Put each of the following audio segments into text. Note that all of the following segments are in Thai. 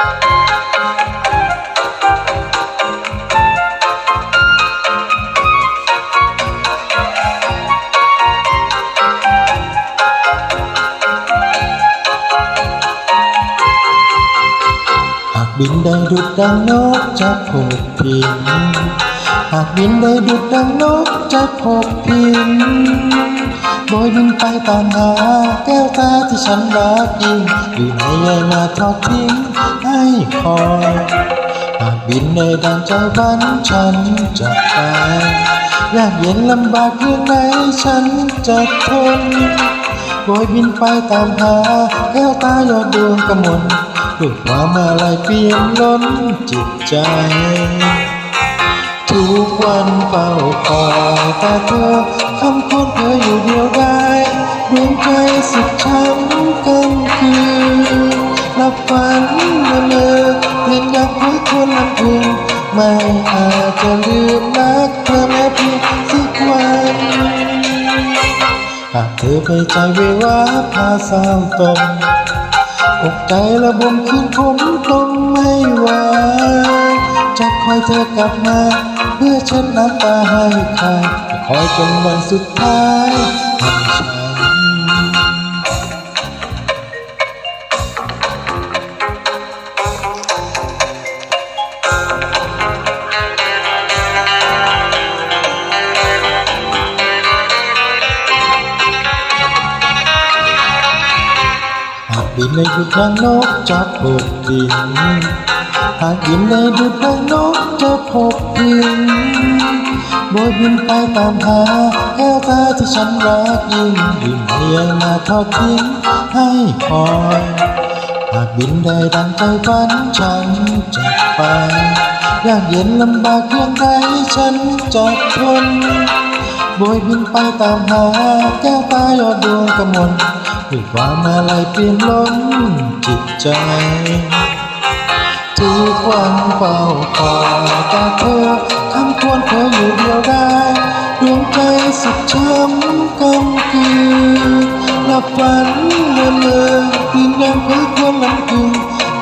หากบินได้ดุดดังนกจะพบพินหากบินได้ดุดดังนกจะพบพิน โดยบินไปตามหาแก้วตาที่ฉันรักยิ่งอยู่ในใยมาทอดทิ้งให้คอยหากบินได้ดังใจฝันฉันจะไปยากเย็นลำบากเพียงไหนฉันจะทนโดยบินไปตามหาแก้วตายอดดวงกำมลด้วยความอะไรเปลี่ยนล้นจิตใจ ทุกวันเฝ้าคอยแต่เธอคำ เคยใจเววาพาสาวตมอกใจระบมคืนผมตมไม่ไหวจะคอยเธอกลับมา เพื่อเช็ดน้ำตาให้ใครคอยจนวันสุดท้าย กบินในดุดดังนกจะพบพินหากบินในดุดดังนกจะพบพินโดยบินไปตามหาแก้วตาที่ฉันรักยิ่งยิ่งไม่ยังมาทอดทิ้งให้คอยหากบินได้ดังใจฝันฉันจะไปยากเย็นลำบากเพียงใดฉันจะทนโบยบินไปตามหาแก้วตายอดดวงกำมล ด้วยความอะไรเปลี่ยนล้นจิตใจทุกวันเฝ้าคอยแต่เธอคำควรเธออยู่เดียวได้ดวงใจสุดช้ำกำกือหลับฝันเมื่อเมื่อคืนยังเพ้อควรลำพึง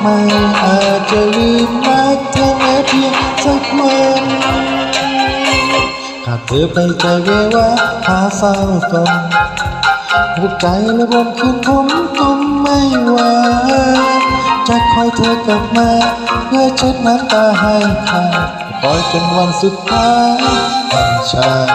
ไม่อาจจะลืมรักเธอแม้เพียงสักวันหากเธอไปใจเววาพาเศร้าตน หัวใจและบนคืนผมก้มไม่ไหวจะคอยเธอกลับมาเพื่อเช็ดน้ำตาให้ใครคอยจนวันสุดท้ายของฉัน